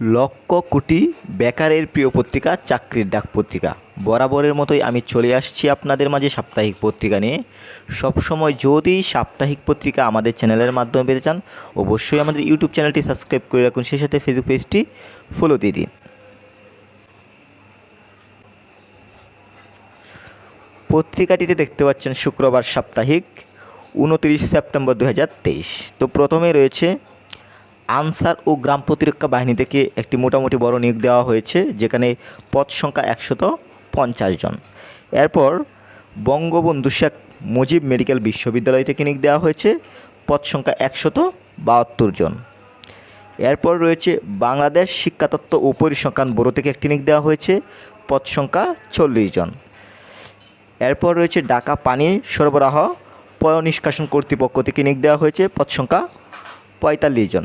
লক্ষ কোটি বেকারের প্রিয় পত্রিকা, চাকরির ডাক পত্রিকা। বরাবরের মতোই আমি চলে আসছি আপনাদের মাঝে সাপ্তাহিক পত্রিকা নিয়ে। সবসময় যদি সাপ্তাহিক পত্রিকা আমাদের চ্যানেলের মাধ্যমে পেতে চান, অবশ্যই আমাদের ইউটিউব চ্যানেলটি সাবস্ক্রাইব করে রাখুন। সেই সাথে ফেসবুক পেজটি ফলো দিয়ে দিন। পত্রিকাটিতে দেখতে পাচ্ছেন শুক্রবার সাপ্তাহিক, উনতিরিশ সেপ্টেম্বর দু হাজার তেইশ। তো প্রথমে রয়েছে আনসার ও গ্রাম প্রতিরক্ষা বাহিনী থেকে একটি মোটামুটি বড় নিয়োগ দেওয়া হয়েছে, যেখানে পদ সংখ্যা একশত পঞ্চাশ জন। এরপর বঙ্গবন্ধু শেখ মুজিব মেডিকেল বিশ্ববিদ্যালয় থেকে নিয়োগ দেওয়া হয়েছে, পদ সংখ্যা একশত বাহাত্তর জন। এরপর রয়েছে বাংলাদেশ শিক্ষাতত্ত্ব ও পরিসংখ্যান ব্যুরো থেকে একটি নিয়োগ দেওয়া হয়েছে, পদ সংখ্যা চল্লিশ জন। এরপর রয়েছে ঢাকা পানি সরবরাহ পয় নিষ্কাশন কর্তৃপক্ষ থেকে নিয়োগ দেওয়া হয়েছে, পদ সংখ্যা পঁয়তাল্লিশ জন।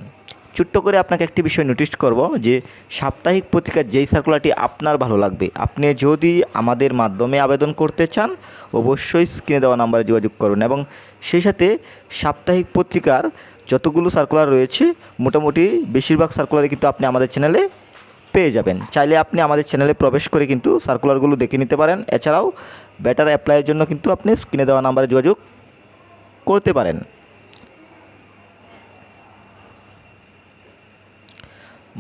ছোট্ট করে আপনাকে একটি বিষয় নোটিশ করব যে সাপ্তাহিক পত্রিকার যেই সার্কুলারটি আপনার ভালো লাগবে, আপনি যদি আমাদের মাধ্যমে আবেদন করতে চান, অবশ্যই স্ক্রিনে দেওয়া নাম্বারে যোগাযোগ করুন এবং সেই সাথে সাপ্তাহিক পত্রিকার যতগুলো সার্কুলার রয়েছে, মোটামুটি বেশিরভাগ সার্কুলারে কিন্তু আপনি আমাদের চ্যানেলে পেয়ে যাবেন। চাইলে আপনি আমাদের চ্যানেলে প্রবেশ করে কিন্তু সার্কুলারগুলো দেখে নিতে পারেন। এছাড়াও বেটার অ্যাপ্লাইয়ের জন্য কিন্তু আপনি স্ক্রিনে দেওয়া নাম্বারে যোগাযোগ করতে পারেন।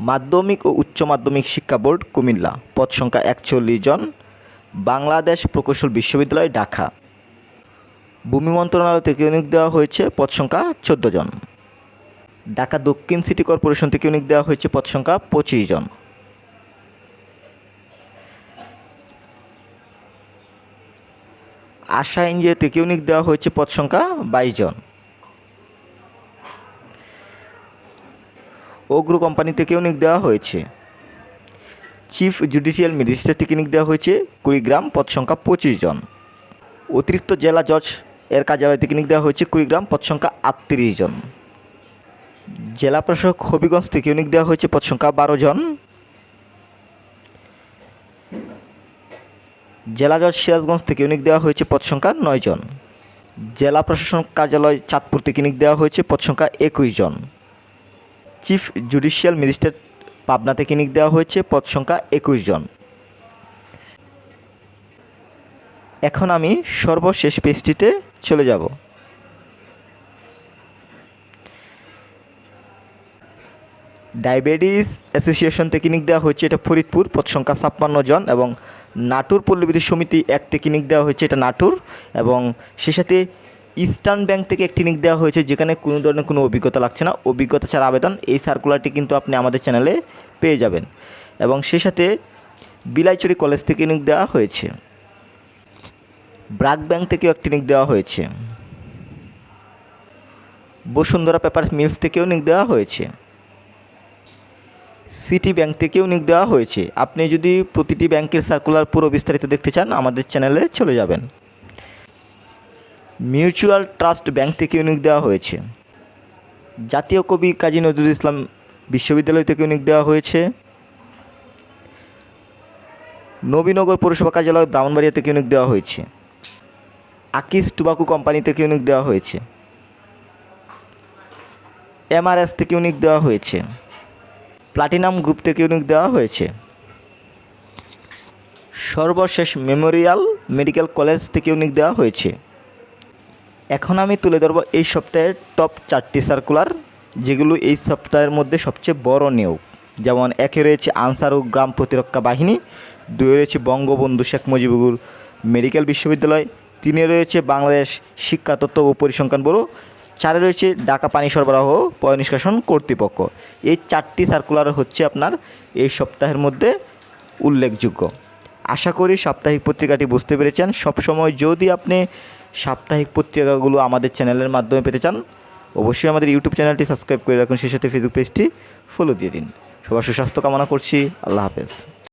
মাধ্যমিক ও উচ্চ মাধ্যমিক শিক্ষা বোর্ড কুমিল্লা। পদ সংখ্যা একচল্লিশ জন। বাংলাদেশ প্রকৌশল বিশ্ববিদ্যালয়, ঢাকা। ভূমি মন্ত্রণালয় থেকে নিয়োগ দেওয়া হয়েছে পদ সংখ্যা চোদ্দ জন। ঢাকা দক্ষিণ সিটি কর্পোরেশন থেকে নিয়োগ দেওয়া হয়েছে পদ সংখ্যা পঁচিশ জন। আশা এনজিও থেকে নিয়োগ দেওয়া হয়েছে পদ সংখ্যা বাইশ জন। অগ্র কোম্পানি থেকেও নিয়োগ দেওয়া হয়েছে। চিফ জুডিশিয়াল ম্যাজিস্ট্রেট থেকে নিয়োগ দেওয়া হয়েছে কুড়িগ্রাম, পদ সংখ্যা পঁচিশ জন। অতিরিক্ত জেলা জজ এর কার্যালয় থেকে নিয়োগ দেওয়া হয়েছে কুড়িগ্রাম, পদ সংখ্যা আটত্রিশ জন। জেলা প্রশাসক হবিগঞ্জ থেকে নিয়োগ দেওয়া হয়েছে, পদ সংখ্যা বারো জন। জেলা জজ সিরাজগঞ্জ থেকে নিয়োগ দেওয়া হয়েছে, পদ সংখ্যা নয় জন। জেলা প্রশাসন কার্যালয় চাঁদপুর থেকে নিয়োগ দেওয়া হয়েছে, পদ সংখ্যা একুশ জন। চিফ জুডিশিয়াল ম্যাজিস্ট্রেট পাবনা থেকে নিয়োগ দেওয়া হয়েছে, পদ সংখ্যা একুশ জন। এখন আমি সর্বশেষ পেজটিতে চলে যাব। ডায়াবেটিস অ্যাসোসিয়েশন থেকে নিয়োগ দেওয়া হয়েছে, এটা ফরিদপুর, পদ সংখ্যা ছাপ্পান্ন জন এবং নাটুর পল্লীবিদ্যুৎ সমিতি এক থেকে নিয়োগ দেওয়া হয়েছে, এটা নাটুর এবং সে সাথে ইস্টার্ন ব্যাংক থেকে একটি নিয়োগ দেওয়া হয়েছে, যেখানে কোনো ধরনের কোনো অভিজ্ঞতা লাগছে না। অভিজ্ঞতা ছাড়া আবেদন, এই সার্কুলারটি কিন্তু আপনি আমাদের চ্যানেলে পেয়ে যাবেন। এবং সেই সাথে বিলাইচুরি কলেজ থেকে নিয়োগ দেওয়া হয়েছে। ব্রাক ব্যাংক থেকেও একটি নিয়োগ দেওয়া হয়েছে। বসুন্ধরা পেপার মিলস থেকেও নিয়োগ দেওয়া হয়েছে। সিটি ব্যাংক থেকেও নিয়োগ দেওয়া হয়েছে। আপনি যদি প্রতিটি ব্যাংকের সার্কুলার পুরো বিস্তারিত দেখতে চান, আমাদের চ্যানেলে চলে যাবেন। মিউচুয়াল ট্রাস্ট ব্যাংক থেকে ইউনিক দেওয়া হয়েছে। জাতীয় কবি কাজী নজরুল ইসলাম বিশ্ববিদ্যালয় থেকে ইউনিক দেওয়া হয়েছে। নবীনগর পৌরসভা কার্যালয় ব্রাহ্মণবাড়িয়া থেকে নিয়োগ দেওয়া হয়েছে। আকিস টুবাকু কোম্পানি থেকে ইউনিক দেওয়া হয়েছে। এমআরএস থেকে নিয়োগ দেওয়া হয়েছে। প্লাটিনাম গ্রুপ থেকে ইউনিক দেওয়া হয়েছে। সর্বশেষ মেমোরিয়াল মেডিকেল কলেজ থেকে ইউনিক দেওয়া হয়েছে। এখন আমি তুলে ধরবো এই সপ্তাহের টপ চারটি সার্কুলার যেগুলো এই সপ্তাহের মধ্যে সবচেয়ে বড় নিয়োগ। যেমন একে রয়েছে আনসার ও গ্রাম প্রতিরক্ষা বাহিনী দুই রয়েছে বঙ্গবন্ধু শেখ মুজিবুর মেডিকেল বিশ্ববিদ্যালয়, তিনে রয়েছে বাংলাদেশ শিক্ষা তত্ত্ব ও পরিসংখ্যান ব্যুরো, চারে রয়েছে ঢাকা পানি সরবরাহ পয় নিষ্কাশন কর্তৃপক্ষ। এই চারটি সার্কুলার হচ্ছে আপনার এই সপ্তাহের মধ্যে উল্লেখযোগ্য। আশা করি সাপ্তাহিক পত্রিকাটি বুঝতে পেরেছেন। সবসময় যদি আপনি সাপ্তাহিক পত্রিকাগুলো আমাদের চ্যানেলের মাধ্যমে পেতে চান, অবশ্যই আমাদের ইউটিউব চ্যানেলটি সাবস্ক্রাইব করে রাখুন, সেই সাথে ফেসবুক পেজটি ফলো দিয়ে দিন। সবার সুস্বাস্থ্য কামনা করছি, আল্লাহ হাফেজ।